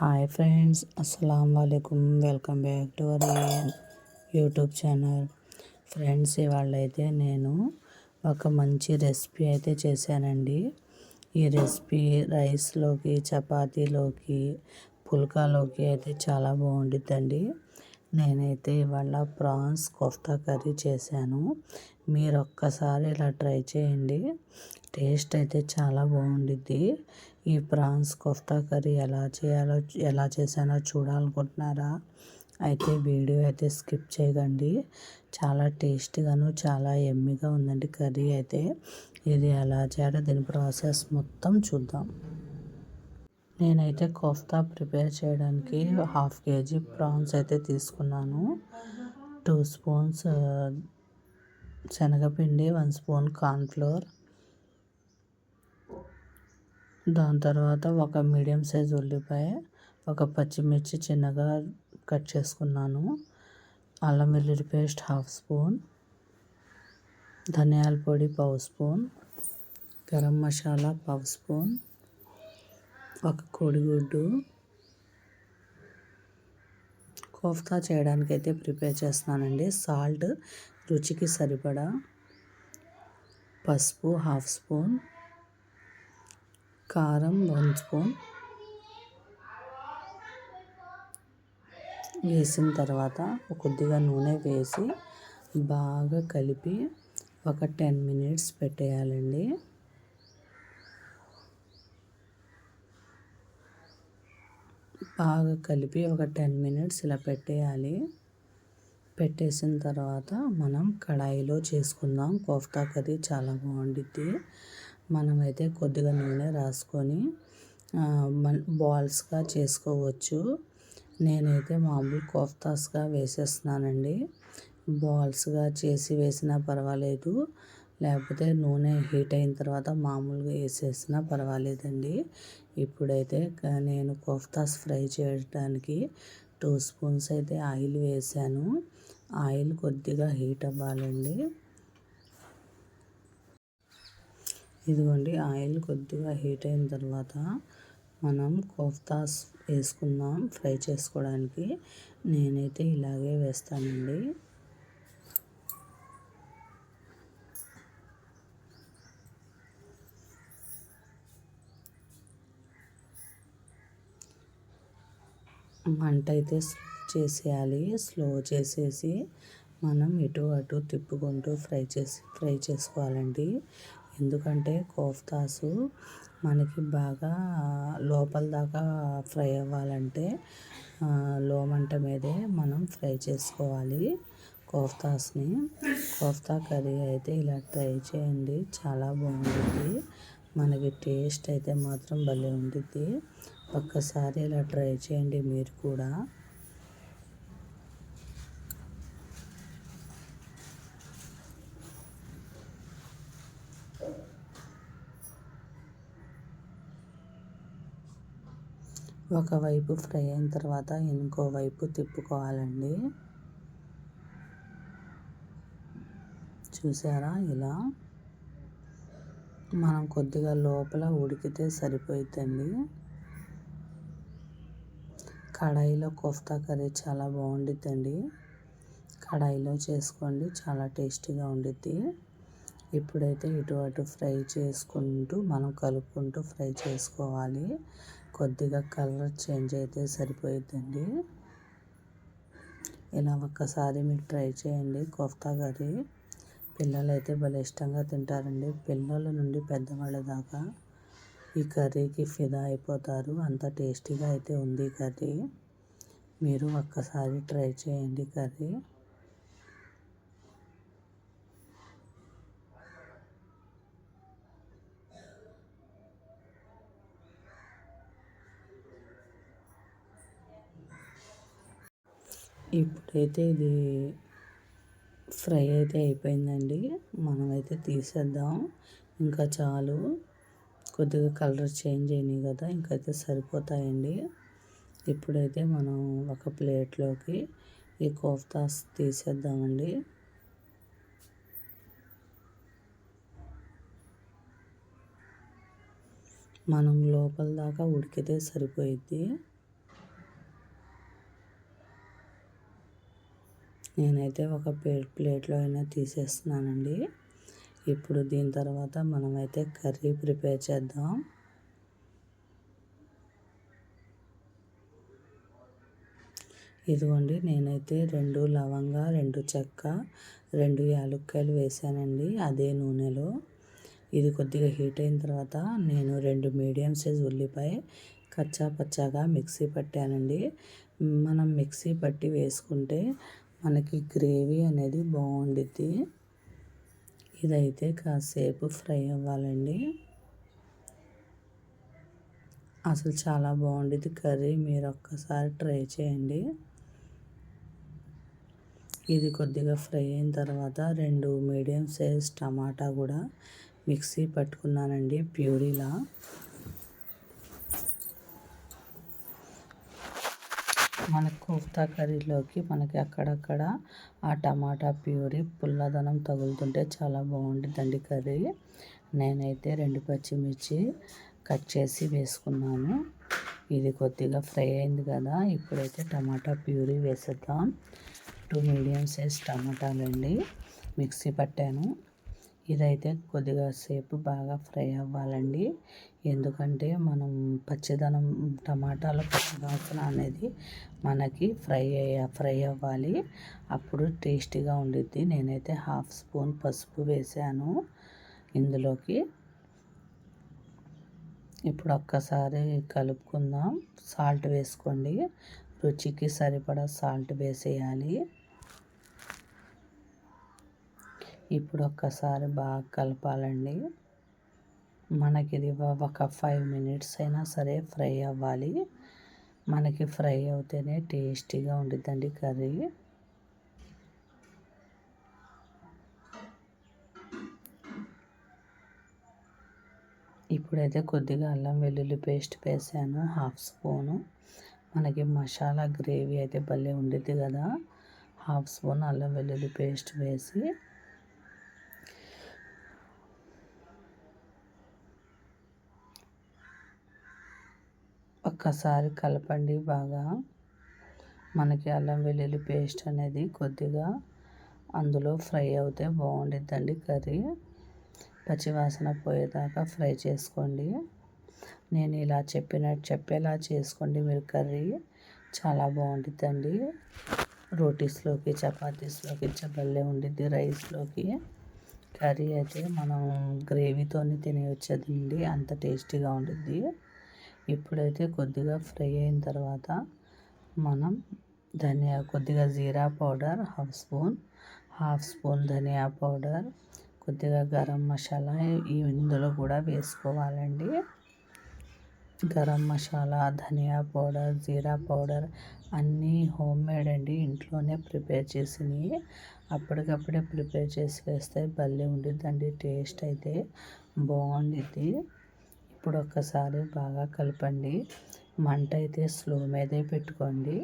Hi friends అస్సలం వాలేకుమ్ welcome back to our YouTube channel. Friends ఇవాళ అయితే నేను ఒక మంచి రెసిపీ అయితే చేశానండి. ఈ రెసిపీ రైస్లోకి చపాతీలోకి పుల్కాలోకి అయితే చాలా బాగుండిద్దండి. నేనైతే ఇవాళ ప్రాన్స్ కోఫ్తా కర్రీ చేశాను. మీరు ఒక్కసారి ఇలా ట్రై చేయండి. టేస్ట్ అయితే చాలా బాగుండిద్ది. ఈ ప్రాన్స్ కొఫ్తా కర్రీ ఎలా చేయాలో ఎలా చేశానో చూడాలనుకుంటున్నారా? అయితే వీడియో అయితే స్కిప్ చేయకండి. చాలా టేస్టీగాను చాలా ఎమ్మిగా ఉందండి కర్రీ అయితే. ఇది ఎలా చేయాలో దీని ప్రాసెస్ మొత్తం చూద్దాం. నేనైతే కోఫ్తా ప్రిపేర్ చేయడానికి హాఫ్ కేజీ ప్రాన్స్ అయితే తీసుకున్నాను. టూ స్పూన్స్ శనగపిండి వన్ స్పూన్ కార్న్ఫ్లోర్ దాని తర్వాత ఒక మీడియం సైజ్ ఉల్లిపాయ ఒక పచ్చిమిర్చి చిన్నగా కట్ చేసుకున్నాను. అల్లం వెల్లుల్లి పేస్ట్ హాఫ్ స్పూన్ ధనియాల పొడి పావు స్పూన్ గరం మసాలా పావు స్పూన్ ఒక కోడిగుడ్డు. కోఫ్తా చేయడానికి అయితే ప్రిపేర్ చేస్తున్నానండి. సాల్ట్ రుచికి సరిపడా పసుపు హాఫ్ స్పూన్ కారం వన్ స్పూన్. వేసిన తర్వాత కొద్దిగా నూనె వేసి బాగా కలిపి ఒక టెన్ మినిట్స్ పెట్టేయాలండి. బాగా కలిపి ఒక టెన్ మినిట్స్ ఇలా పెట్టేయాలి. పెట్టేసిన తర్వాత మనం కడాయిలో చేసుకుందాం. కోఫ్తా కర్రీ చాలా బాగుండిద్ది. మనమైతే కొద్దిగా నూనె రాసుకొని బాల్స్గా చేసుకోవచ్చు. నేనైతే మామూలు కోఫ్తాస్గా వేసేస్తున్నానండి. బాల్స్గా చేసి వేసినా పర్వాలేదు. లేకపోతే నూనె హీట్ అయిన తర్వాత మామూలుగా వేసేసినా పర్వాలేదండి. ఇప్పుడైతే నేను కోఫ్తాస్ ఫ్రై చేయడానికి టూ స్పూన్స్ అయితే ఆయిల్ వేసాను. ఆయిల్ కొద్దిగా హీట్ అవ్వాలండి. ఇదిగోండి ఆయిల్ కొద్దిగా హీట్ అయిన తర్వాత మనం కోఫ్తాస్ వేసుకుందాం ఫ్రై చేసుకోవడానికి. నేనైతే ఇలాగే వేస్తానండి. మంట అయితే స్లో చేసేయాలి స్లో చేసేసి మనం ఇటు అటు తిప్పుకుంటూ ఫ్రై చేసి ఫ్రై చేసుకోవాలండి. ఎందుకంటే కోఫ్తాసు మనకి బాగా లోపల దాకా ఫ్రై అవ్వాలంటే లో మంట మీదే మనం ఫ్రై చేసుకోవాలి కోఫ్తాస్ని. కోఫ్తా కర్రీ అయితే ఇలా ట్రై చేయండి చాలా బాగుంటుంది. మనకి టేస్ట్ అయితే మాత్రం భలే ఉంటుంది ఒక్కసారి ఇలా ట్రై చేయండి మీరు కూడా. ఒకవైపు ఫ్రై అయిన తర్వాత ఇంకోవైపు తిప్పుకోవాలండి. చూసారా ఇలా? మనం కొద్దిగా లోపల ఉడికితే సరిపోతుందండి కడాయిలో కోఫ్తా కర్రీ చాలా బాగుండిద్దండి. కడాయిలో చేసుకోండి చాలా టేస్టీగా ఉండిద్ది. ఇప్పుడైతే ఇటు అటు ఫ్రై చేసుకుంటూ మనం కలుపుకుంటూ ఫ్రై చేసుకోవాలి. కొద్దిగా కలర్ చేంజ్ అయితే సరిపోయిద్దండి. ఇలా ఒక్కసారి మీరు ట్రై చేయండి కోఫ్తా కర్రీ పిల్లలు అయితే భలే ఇష్టంగా తింటారండి. పిల్లల నుండి పెద్దవాళ్ళ దాకా ఈ కర్రీకి ఫిదా అయిపోతారు. అంత టేస్టీగా అయితే ఉంది కర్రీ. మీరు ఒక్కసారి ట్రై చేయండి కర్రీ. ఇప్పుడైతే ఇది ఫ్రై అయితే అయిపోయిందండి. మనమైతే తీసేద్దాం. ఇంకా చాలు. కొద్దిగా కలర్ చేంజ్ అయినాయి కదా ఇంకైతే సరిపోతాయండి. ఇప్పుడైతే మనం ఒక ప్లేట్లోకి ఈ కోఫ్తాస్ తీసేద్దామండి. మనం లోపల దాకా ఉడికితే సరిపోయిద్ది. నేనైతే ఒక ప్లేట్లో అయినా తీసేస్తున్నానండి. ఇప్పుడు దీని తర్వాత మనమైతే కర్రీ ప్రిపేర్ చేద్దాం. ఇదిగోండి నేనైతే రెండు లవంగా రెండు చెక్క రెండు యాలక్కాయలు వేసానండి అదే నూనెలో. ఇది కొద్దిగా హీట్ అయిన తర్వాత నేను రెండు మీడియం సైజ్ ఉల్లిపాయ కచ్చా పచ్చాగా మిక్సీ పట్టానండి. మనం మిక్సీ పట్టి వేసుకుంటే మనకి గ్రేవీ అనేది బాగుండిద్ది. ఇదైతే కాసేపు ఫ్రై అవ్వాలండి. అసలు చాలా బాగుండిద్ది కర్రీ. మీరు ఒక్కసారి ట్రై చేయండి. ఇది కొద్దిగా ఫ్రై అయిన తర్వాత రెండు మీడియం సైజ్ టమాటా కూడా మిక్సీ పట్టుకున్నానండి ప్యూరీలా. మన కోఫ్తా కర్రీలోకి మనకి అక్కడక్కడ ఆ టమాటా ప్యూరీ పుల్లదనం తగులుతుంటే చాలా బాగుంటుందండి కర్రీ. నేనైతే రెండు పచ్చిమిర్చి కట్ చేసి వేసుకున్నాను. ఇది కొద్దిగా ఫ్రై అయింది కదా ఇప్పుడైతే టమాటా ప్యూరీ వేసేద్దాం. టూ మీడియం సైజ్ టమాటాలు అండి మిక్సీ పట్టాను. ఇదైతే కొద్దిగా సేపు బాగా ఫ్రై అవ్వాలండి. ఎందుకంటే మనం పచ్చిదనం టమాటాలు పచ్చివాసన అనేది మనకి ఫ్రై అయ్య ఫ్రై అవ్వాలి. అప్పుడు టేస్టీగా ఉండిద్ది. నేనైతే హాఫ్ స్పూన్ పసుపు వేసాను ఇందులోకి. ఇప్పుడు ఒక్కసారి కలుపుకుందాం. సాల్ట్ వేసుకోండి. రుచికి సరిపడా సాల్ట్ వేసేయాలి. ఇప్పుడు ఒక్కసారి బాగా కలపాలండి. మనకి ఇది ఒక ఫైవ్ మినిట్స్ అయినా సరే ఫ్రై అవ్వాలి. మనకి ఫ్రై అవుతేనే టేస్టీగా ఉండిద్దండి కర్రీ. ఇప్పుడైతే కొద్దిగా అల్లం వెల్లుల్లి పేస్ట్ వేసాను హాఫ్ స్పూను మనకి మసాలా గ్రేవీ అయితే భలే ఉండిద్ది కదా. హాఫ్ స్పూన్ అల్లం వెల్లుల్లి పేస్ట్ వేసి ఒక్కసారి కలపండి బాగా. మనకి అల్లం వెల్లుల్లి పేస్ట్ అనేది కొద్దిగా అందులో ఫ్రై అవుతే బాగుండిద్దండి కర్రీ. పచ్చివాసన పోయేదాకా ఫ్రై చేసుకోండి. నేను ఇలా చెప్పినట్టు చెప్పేలా చేసుకోండి మీరు కర్రీ. చాలా బాగుంటుందండి రోటీస్లోకి చపాతీస్లోకి చబల్లే ఉండిద్ది రైస్లోకి. కర్రీ అయితే మనం గ్రేవీతోనే తినేయొచ్చదండి. అంత టేస్టీగా ఉండిద్ది. ఇప్పుడైతే కొద్దిగా ఫ్రై అయిన తర్వాత మనం ధనియా కొద్దిగా జీరా powder half spoon half spoon ధనియా పౌడర్ కొద్దిగా గరం మసాలా ఇందులో కూడా వేసుకోవాలండి. గరం మసాలా ధనియా పౌడర్ జీరా పౌడర్ అన్నీ హోమ్ మేడ్ అండి. ఇంట్లోనే ప్రిపేర్ చేసినవి. అప్పటికప్పుడే ప్రిపేర్ చేసి వేస్తే భలే ఉండిద్దండి. టేస్ట్ అయితే బాగుండిద్ది. ఇప్పుడు ఒక్కసారి బాగా కలపండి. మంట అయితే స్లో మీదే పెట్టుకోండి.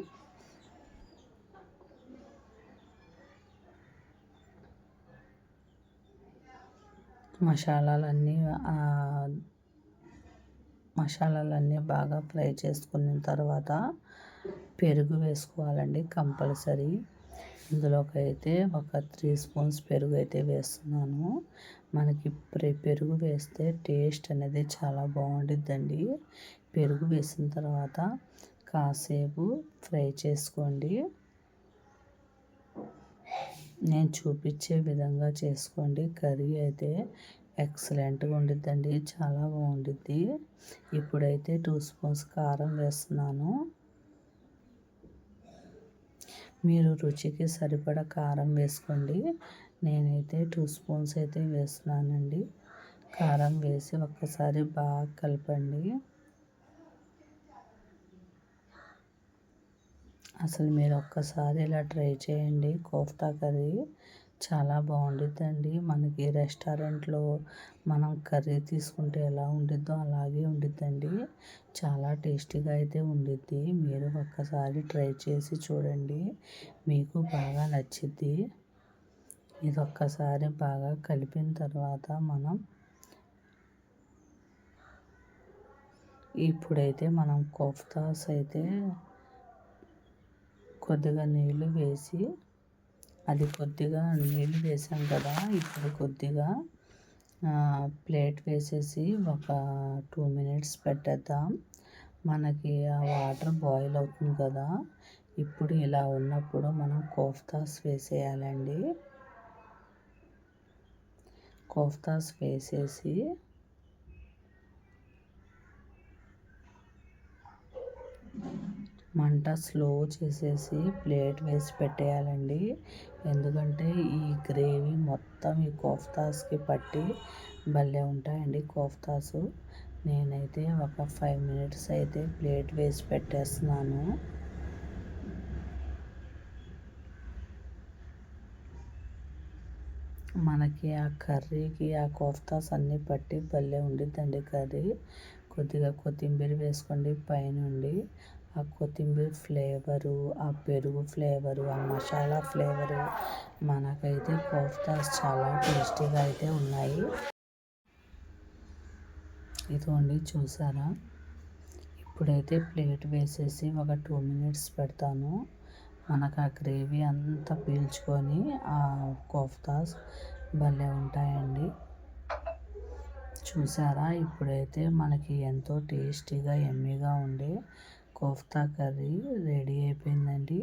మసాలాలన్నీ మసాలాలన్నీ బాగా ఫ్రై చేసుకున్న తర్వాత పెరుగు వేసుకోవాలండి కంపల్సరీ. ఇందులోకి అయితే ఒక త్రీ స్పూన్స్ పెరుగు అయితే వేస్తున్నాను. మనకి పెరుగు వేస్తే టేస్ట్ అనేది చాలా బాగుంటుందండి పెరుగు వేసిన తర్వాత కాసేపు ఫ్రై చేసుకోండి. నేను చూపించే విధంగా చేసుకోండి. కర్రీ అయితే ఎక్సలెంట్గా ఉండిద్దండి. చాలా బాగుండిద్ది. ఇప్పుడైతే టూ స్పూన్స్ కారం వేస్తున్నాను. మీరు రుచికి సరిపడ కారం వేసుకోండి. నేనైతే టూ స్పూన్స్ అయితే వేస్తున్నానండి. కారం వేసి ఒక్కసారి బాగా కలపండి. అసలు మీరు ఒక్కసారి ఇలా ట్రై చేయండి. కోఫ్తా కర్రీ చాలా బాగుండిద్దండి. మనకి రెస్టారెంట్లో మనం కర్రీ తీసుకుంటే ఎలా ఉండిద్దో అలాగే ఉండిద్దండి. చాలా టేస్టీగా అయితే ఉండిద్ది. మీరు ఒక్కసారి ట్రై చేసి చూడండి. మీకు బాగా నచ్చిద్ది. ఇది ఒక్కసారి బాగా కలిపిన తర్వాత మనం ఇప్పుడైతే మనం కోఫ్తాస్ అయితే కొద్దిగా నీళ్ళు వేసి అది కొద్దిగా నీళ్ళు వేసాం కదా ఇప్పుడు కొద్దిగా ప్లేట్ వేసేసి ఒక టూ మినిట్స్ పెట్టేద్దాం. మనకి ఆ వాటర్ బాయిల్ అవుతుంది కదా ఇప్పుడు ఇలా ఉన్నప్పుడు మనం కోఫ్తాస్ వేసేయాలండి. కోఫ్తాస్ వేసేసి మంట స్లో చేసేసి ప్లేట్ వేసి పెట్టేయాలండి. ఎందుకంటే ఈ గ్రేవీ మొత్తం ఈ కోఫ్తాస్కి పట్టి భలే ఉంటాయండి కోఫ్తాసు. నేనైతే ఒక ఫైవ్ మినిట్స్ అయితే ప్లేట్ వేసి పెట్టేస్తున్నాను. మనకి ఆ కర్రీకి ఆ కోఫ్తాస్ అన్నీ పట్టి భలే ఉండిద్దండి కర్రీ. కొద్దిగా కొత్తిమీర వేసుకోండి పైనుండి. ఆ కొత్తిమీర ఫ్లేవరు ఆ పెరుగు ఫ్లేవరు ఆ మసాలా ఫ్లేవరు మనకైతే కోఫ్తాస్ చాలా టేస్టీగా అయితే ఉన్నాయి. ఇదిగోండి చూసారా? ఇప్పుడైతే ప్లేట్ వేసేసి ఒక టూ మినిట్స్ పెడతాను. మనకు ఆ గ్రేవీ అంతా పీల్చుకొని ఆ కోఫ్తాస్ భలే ఉంటాయండి. చూసారా? ఇప్పుడైతే మనకి ఎంతో టేస్టీగా ఎమ్మీగా ఉండే కోఫ్తా కర్రీ రెడీ అయిపోయిందండి.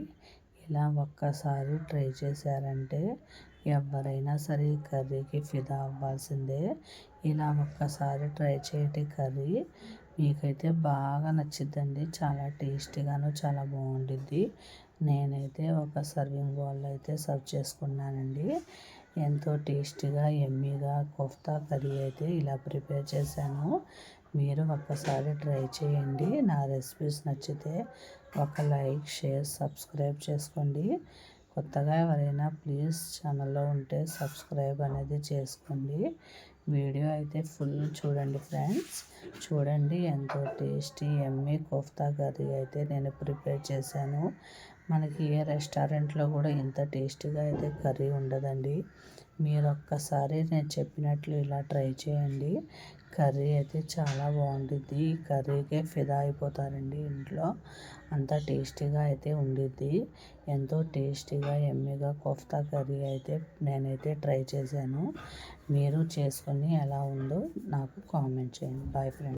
ఇలా ఒక్కసారి ట్రై చేశారంటే ఎవరైనా సరే ఈ కర్రీకి ఫిదా అవ్వాల్సిందే. ఇలా ఒక్కసారి ట్రై చేయటి కర్రీ. మీకైతే బాగా నచ్చిద్దండి. చాలా టేస్టీగాను చాలా బాగుండిద్ది. నేనైతే ఒక సర్వింగ్ బౌల్ అయితే సర్వ్ చేసుకున్నానండి. ఎంతో టేస్టీగా ఎమ్మీగా కోఫ్తా కర్రీ అయితే ఇలా ప్రిపేర్ చేశాను. మీరు ఒక్కసారి ట్రై చేయండి. నా రెసిపీస్ నచ్చితే ఒక లైక్ షేర్ సబ్స్క్రైబ్ చేసుకోండి. కొత్తగా ఎవరైనా ప్లీజ్ ఛానల్లో ఉంటే సబ్స్క్రైబ్ అనేది చేసుకోండి. వీడియో అయితే ఫుల్ చూడండి ఫ్రెండ్స్. చూడండి ఎంతో టేస్టీ ఎమ్మీ కోఫ్తా కర్రీ అయితే నేను ప్రిపేర్ చేశాను. మనకి ఏ రెస్టారెంట్లో కూడా ఇంత టేస్టీగా అయితే కర్రీ ఉండదండి. మీరు ఒక్కసారి నేను చెప్పినట్లు ఇలా ట్రై చేయండి. కర్రీ అయితే చాలా బాగుంటుంది ఈ కర్రీకే ఫిదా అయిపోతారండి ఇంట్లో. అంత టేస్టీగా అయితే ఉండిద్ది. ఎంతో టేస్టీగా ఎమ్మెగా కోఫ్తా కర్రీ అయితే నేనైతే ట్రై చేశాను. మీరు చేసుకొని ఎలా ఉందో నాకు కామెంట్ చేయండి. Boy friend